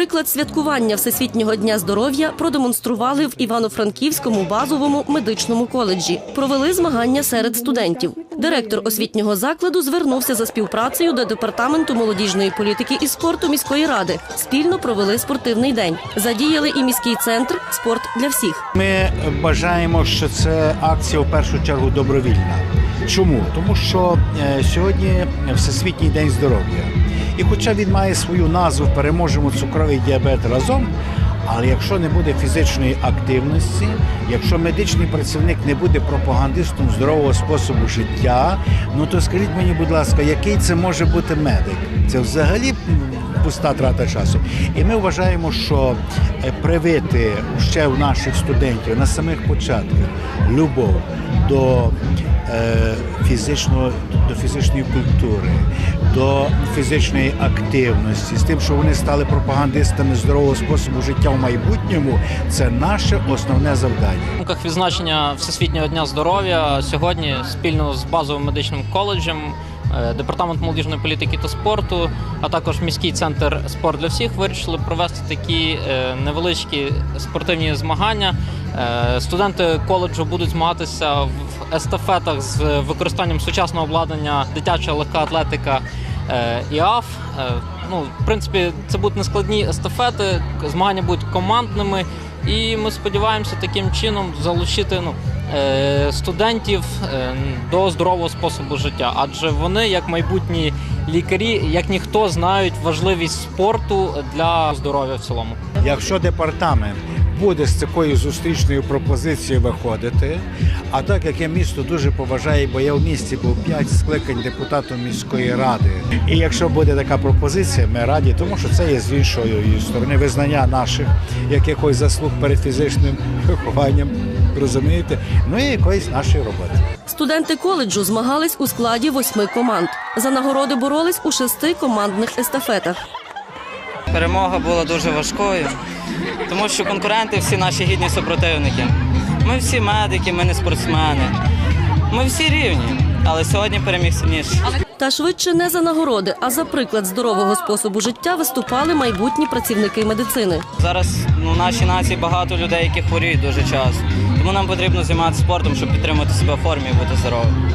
Приклад святкування Всесвітнього дня здоров'я продемонстрували в Івано-Франківському базовому медичному коледжі. Провели змагання серед студентів. Директор освітнього закладу звернувся за співпрацею до департаменту молодіжної політики і спорту міської ради. Спільно провели спортивний день. Задіяли і міський центр Спорт для всіх. Ми бажаємо, що це акція в першу чергу добровільна. Чому? Тому що е, сьогодні Всесвітній день здоров'я. І хоча він має свою назву Переможемо цукровий діабет разом. Але якщо не буде фізичної активності, якщо медичний працівник не буде пропагандистом здорового способу життя, ну то скажіть мені, будь ласка, який це може бути медик? Це взагалі пуста трата часу. І ми вважаємо, що е, привити ще в наших студентів на самих початках любов до е, фізичного до фізичної культури, до фізичної активності, з тим, що вони стали пропагандистами здорового способу життя в майбутньому, це наше основне завдання. В рамках відзначення Всесвітнього дня здоров'я сьогодні спільно з базовим медичним коледжем, е, департамент молодіжної політики та спорту, а також міський центр спорт для всіх вирішили провести такі е, невеличкі спортивні змагання. Е, Студенти коледжу будуть змагатися в естафетах з використанням сучасного обладнання дитяча легка атлетика е, ІАФ. Е, Ну, в принципі, це будуть нескладні естафети, змагання будуть командними. І ми сподіваємося таким чином залучити ну, студентів до здорового способу життя. Адже вони, як майбутні лікарі, як ніхто знають важливість спорту для здоров'я в цілому. Якщо департамент буде з такою зустрічною пропозицією виходити, а так як я місто дуже поважаю, бо я в місті був 5 скликань депутатом міської ради. І якщо буде така пропозиція, ми раді, тому що це є з іншої сторони визнання наших якихось заслуг перед фізичним вихованням, розумієте, ну і якоїсь нашої роботи. Студенти коледжу змагались у складі восьми команд. За нагороди боролись у шести командних естафетах. Перемога була дуже важкою, тому що конкуренти всі наші гідні супротивники. Ми всі медики, ми не спортсмени. Ми всі рівні, але сьогодні переміг сильніший. Та швидше не за нагороди, а за приклад здорового способу життя виступали майбутні працівники медицини. Зараз ну, в нашій нації багато людей, які хворіють дуже часто. Тому нам потрібно займатися спортом, щоб підтримати себе в формі і бути здоровим.